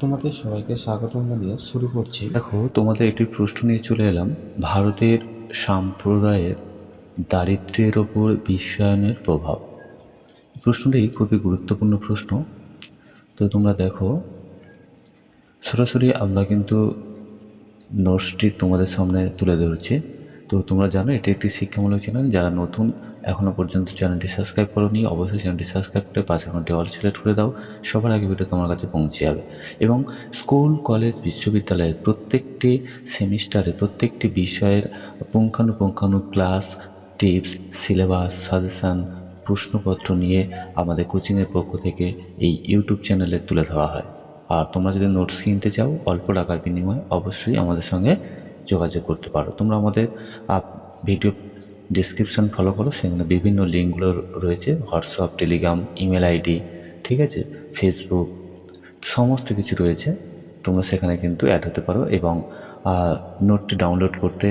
তোমাদের সবাইকে স্বাগত জানিয়ে শুরু করছি। দেখো, তোমাদের একটি প্রশ্ন নিয়ে চলে এলাম। ভারতের সম্প্রদায়ের দারিদ্র্যের ওপর বিশ্বায়নের প্রভাব। প্রশ্নটি খুবই গুরুত্বপূর্ণ প্রশ্ন। তো তোমরা দেখো, সরাসরি আমরা কিন্তু নোটসটি তোমাদের সামনে তুলে ধরছি। তো তোমরা জানো, এটি একটি শিক্ষামূলক চ্যানেল যারা নতুন এখনও পর্যন্ত চ্যানেলটি সাবস্ক্রাইব করোনি, অবশ্যই চ্যানেলটি সাবস্ক্রাইব করে পাশে ঘন্টি অল সিলেক্ট করে দাও, সবার আগে ভিডিও তোমার কাছে পৌঁছে যাবে। এবং স্কুল, কলেজ, বিশ্ববিদ্যালয়ের প্রত্যেকটি সেমিস্টারে, প্রত্যেকটি বিষয়ের পুঙ্খানুপুঙ্খানু ক্লাস, টিপস, সিলেবাস, সাজেশান, প্রশ্নপত্র নিয়ে আমাদের কোচিংয়ের পক্ষ থেকে এই ইউটিউব চ্যানেলে তুলে ধরা হয়। আর তোমরা যদি নোটস কিনতে চাও, অল্প টাকার বিনিময়ে অবশ্যই আমাদের সঙ্গে যোগাযোগ করতে পারো। তোমরা আমাদের ভিডিও ডিসক্রিপশন ফলো করো, সেখানে বিভিন্ন লিঙ্কগুলো রয়েছে হোয়াটসঅ্যাপ টেলিগ্রাম ইমেল আইডি ঠিক আছে? ফেসবুক সমস্ত কিছু রয়েছে। তোমরা সেখানে কিন্তু অ্যাড হতে পারো এবং নোটটি ডাউনলোড করতে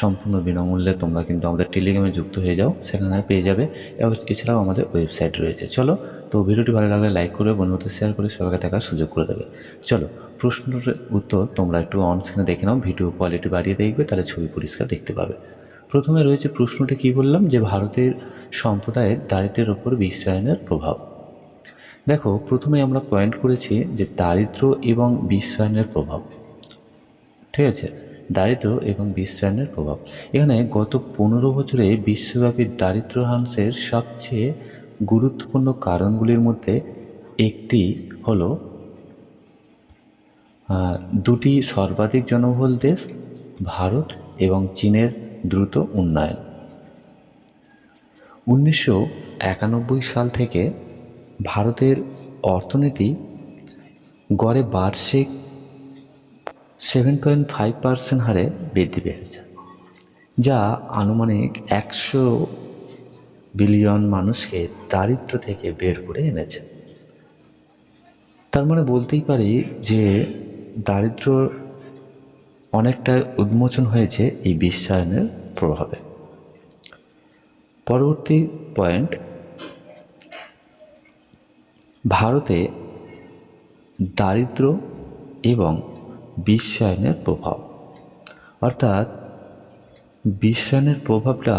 সম্পূর্ণ বিনামূল্যে তোমরা কিন্তু আমাদের টেলিগ্রামে যুক্ত হয়ে যাও, সেখানে পেয়ে যাবে। এবং এছাড়াও আমাদের ওয়েবসাইট রয়েছে। চলো, তো ভিডিওটি ভালো লাগলে লাইক করে, বন্ধুদের শেয়ার করে, সবাইকে দেখার সুযোগ করে দেবে। চলো, প্রশ্নের উত্তর তোমরা একটু অন স্ক্রিনে দেখে নাও ভিডিও কোয়ালিটি বাড়িয়ে দেখবে, তাহলে ছবি পরিষ্কার দেখতে পাবে। প্রথমে রয়েছে প্রশ্নটি কী বললাম, যে ভারতের সম্প্রদায়ের দারিদ্র্যের ওপর বিশ্বায়নের প্রভাব। দেখো, প্রথমে আমরা পয়েন্ট করেছি যে দারিদ্র্য এবং বিশ্বায়নের প্রভাব। ঠিক আছে? দারিদ্র্য এবং বিশ্বায়নের প্রভাব। এখানে গত পনেরো বছরে বিশ্বব্যাপী দারিদ্র্য হ্রাসের সবচেয়ে গুরুত্বপূর্ণ কারণগুলির মধ্যে একটি হলো দুটি সর্বাধিক জনবহুল দেশ, ভারত এবং চীনের দ্রুত উন্নয়ন। উনিশশো একানব্বই সাল থেকে ভারতের অর্থনীতি গড়ে বার্ষিক সেভেন পয়েন্ট ফাইভ পার্সেন্ট হারে বৃদ্ধি পেয়েছে, যা আনুমানিক একশো বিলিয়ন মানুষকে দারিদ্র থেকে বের করে এনেছে। তার মানে বলতেই পারি যে দারিদ্র অনেকটা উন্মোচন হয়েছে এই বিশ্বায়নের প্রভাবে। পরবর্তী পয়েন্ট, ভারতে দারিদ্র এবং বিশ্বায়নের প্রভাব। অর্থাৎ বিশ্বায়নের প্রভাবটা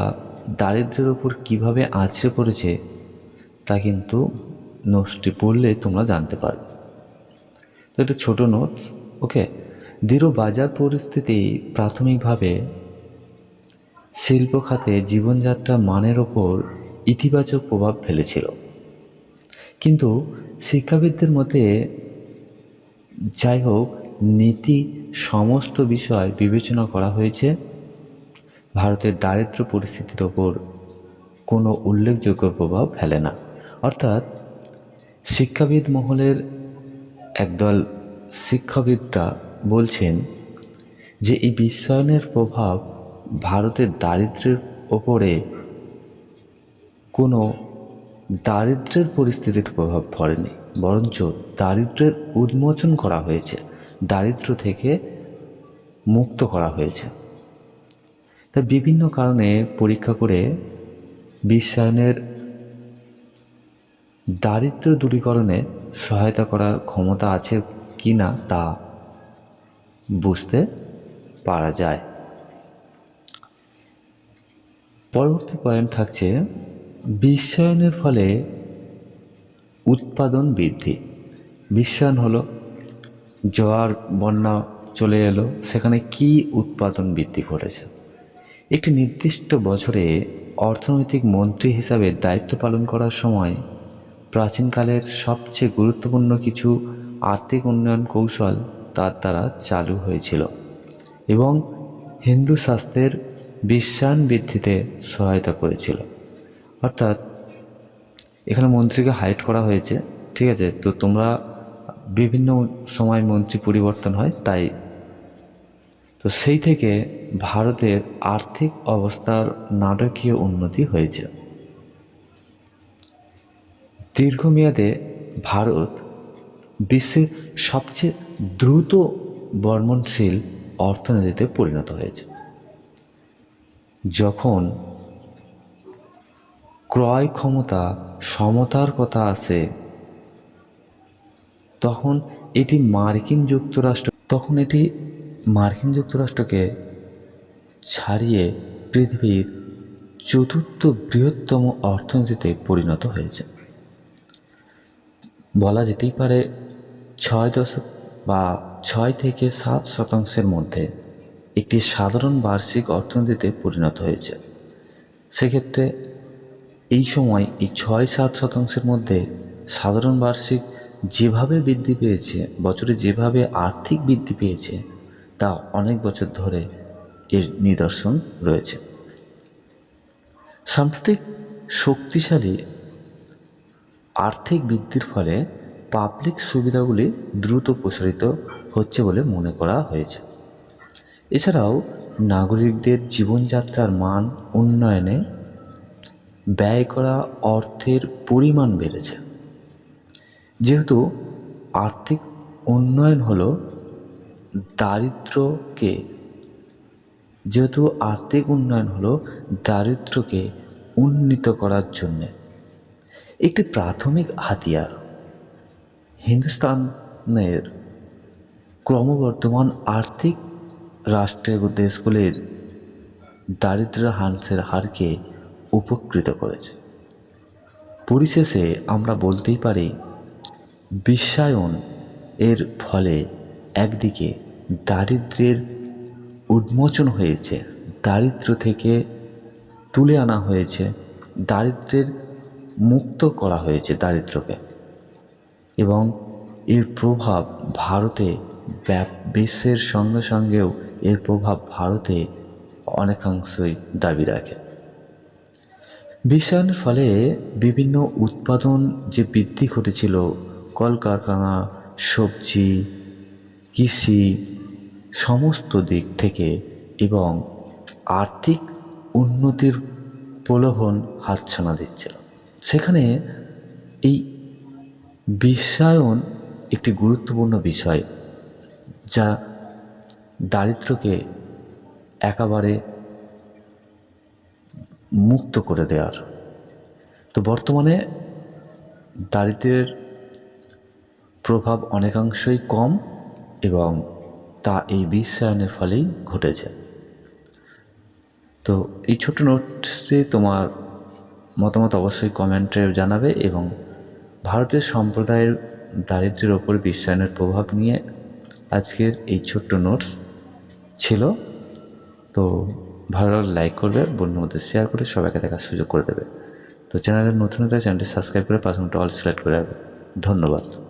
দারিদ্র্যের ওপর কীভাবে আছড়ে পড়েছে, তা কিন্তু নোটসটি পড়লে তোমরা জানতে পারবে। তো একটা ছোটো নোটস ওকে দৃঢ় বাজার পরিস্থিতি প্রাথমিকভাবে শিল্প খাতে জীবনযাত্রার মানের ওপর ইতিবাচক প্রভাব ফেলেছিল। কিন্তু শিক্ষাবিদদের মতে যাই হোক নীতি সমস্ত বিষয় বিবেচনা করা হয়েছে। ভারতের দারিদ্র পরিস্থিতির ওপর কোনো উল্লেখযোগ্য প্রভাব ফেলে না। অর্থাৎ, শিক্ষাবিদ মহলের একদল শিক্ষাবিদরা বলছেন যে এই বিশ্বায়নের প্রভাব ভারতের দারিদ্র্যের ওপরে কোনো দারিদ্র্যের পরিস্থিতির প্রভাব পড়েনি, বরঞ্চ দারিদ্র্যের উন্মোচন করা হয়েছে দারিদ্র্য থেকে মুক্ত করা হয়েছে। তা বিভিন্ন কারণে পরীক্ষা করে বিশ্বায়নের দারিদ্র দূরীকরণে সহায়তা করার ক্ষমতা আছে কি না তা বুঝতে পারা যায়। পরবর্তী পয়েন্ট থাকছে, বিশ্বায়নের ফলে উৎপাদন বৃদ্ধি। বিশ্বায়ন হলো, জোয়ার, বন্যা চলে এলো, সেখানে কি উৎপাদন বৃদ্ধি ঘটেছে? একটি নির্দিষ্ট বছরে অর্থনৈতিক মন্ত্রী হিসাবে দায়িত্ব পালন করার সময় প্রাচীনকালের সবচেয়ে গুরুত্বপূর্ণ কিছু আর্থিক উন্নয়ন কৌশল তার দ্বারা চালু হয়েছিল এবং হিন্দু শাস্ত্রের বিশ্বান বৃদ্ধিতে সহায়তা করেছিল। অর্থাৎ এখানে মন্ত্রীকে হাইট করা হয়েছে, ঠিক আছে? তো তোমরা বিভিন্ন সময় মন্ত্রী পরিবর্তন হয় তাই। তো সেই থেকে ভারতের আর্থিক অবস্থার নাটকীয় উন্নতি হয়েছে। দীর্ঘমেয়াদে ভারত বিশ্বের সবচেয়ে দ্রুত বর্মনশীল অর্থনীতিতে পরিণত হয়েছে। যখন ক্রয় ক্ষমতা সমতার কথা আসে, তখন এটি মার্কিন যুক্তরাষ্ট্র, তখন এটি মার্কিন যুক্তরাষ্ট্রকে ছাড়িয়ে পৃথিবীর চতুর্থ বৃহত্তম অর্থনীতিতে পরিণত হয়েছে। বলা যেতেই পারে ছয় দশক বা ছয় থেকে সাত শতাংশের মধ্যে একটি সাধারণ বার্ষিক অর্থনীতিতে পরিণত হয়েছে। সেক্ষেত্রে এই সময় এই ছয় সাত শতাংশের মধ্যে সাধারণ বার্ষিক যেভাবে বৃদ্ধি পেয়েছে, বছরে যেভাবে আর্থিক বৃদ্ধি পেয়েছে, তা অনেক বছর ধরে এর নিদর্শন রয়েছে। সাম্প্রতিক শক্তিশালী আর্থিক বৃদ্ধির ফলে পাবলিক সুবিধাগুলি দ্রুত প্রসারিত হচ্ছে বলে মনে করা হয়েছে। এছাড়াও নাগরিকদের জীবনযাত্রার মান উন্নয়নে ব্যয় করা অর্থের পরিমাণ বেড়েছে। যেহেতু আর্থিক উন্নয়ন হলো দারিদ্রকে, যেহেতু আর্থিক উন্নয়ন হলো দারিদ্র্যকে উন্নীত করার জন্যে। একটি প্রাথমিক হাতিয়ার। হিন্দুস্তানের ক্রমবর্ধমান আর্থিক রাষ্ট্রের দেশগুলির দারিদ্র হ্রাসের হারকে উপকৃত করেছে। পরিশেষে আমরা বলতেই পারি, বিশ্বায়ন এর ফলে একদিকে দারিদ্র্যের উন্মোচন হয়েছে, দারিদ্র্য থেকে তুলে আনা হয়েছে, দারিদ্র্যের মুক্ত করা হয়েছে দারিদ্র্যকে এবং এর প্রভাব ভারতে বিশ্বের সঙ্গে সঙ্গেও এর প্রভাব ভারতে অনেকাংশই দাবি রাখে। বিশ্বায়নের ফলে বিভিন্ন উৎপাদন যে বৃদ্ধি ঘটেছিল, কলকারখানা, সবজি, কৃষি, সমস্ত দিক থেকে এবং আর্থিক উন্নতির প্রলোভন হাতছানা দিচ্ছিল। সেখানে এই বিশ্বায়ন একটি গুরুত্বপূর্ণ বিষয়, যা দারিদ্রকে একেবারে মুক্ত করে দেওয়ার। তো বর্তমানে দারিদ্র্যের প্রভাব অনেকাংশই কম এবং তা এই বিশ্বায়নের ফলেই ঘটেছে। তো এই ছোট নোটসটি তোমার মতামত অবশ্যই কমেন্টে জানাবে এবং ভারতের সম্প্রদায়ের দারিদ্রের ওপর বিশ্বায়নের প্রভাব নিয়ে আজকের এই ছোট্ট নোটস ছিল। তো ভালো লাইক করবে মধ্যে শেয়ার করে সবাইকে দেখার সুযোগ করে দেবে। তো চ্যানেলের নতুন চ্যানেলটি সাবস্ক্রাইব করে পাশে অল সিলেক্ট করে রাখবে। ধন্যবাদ।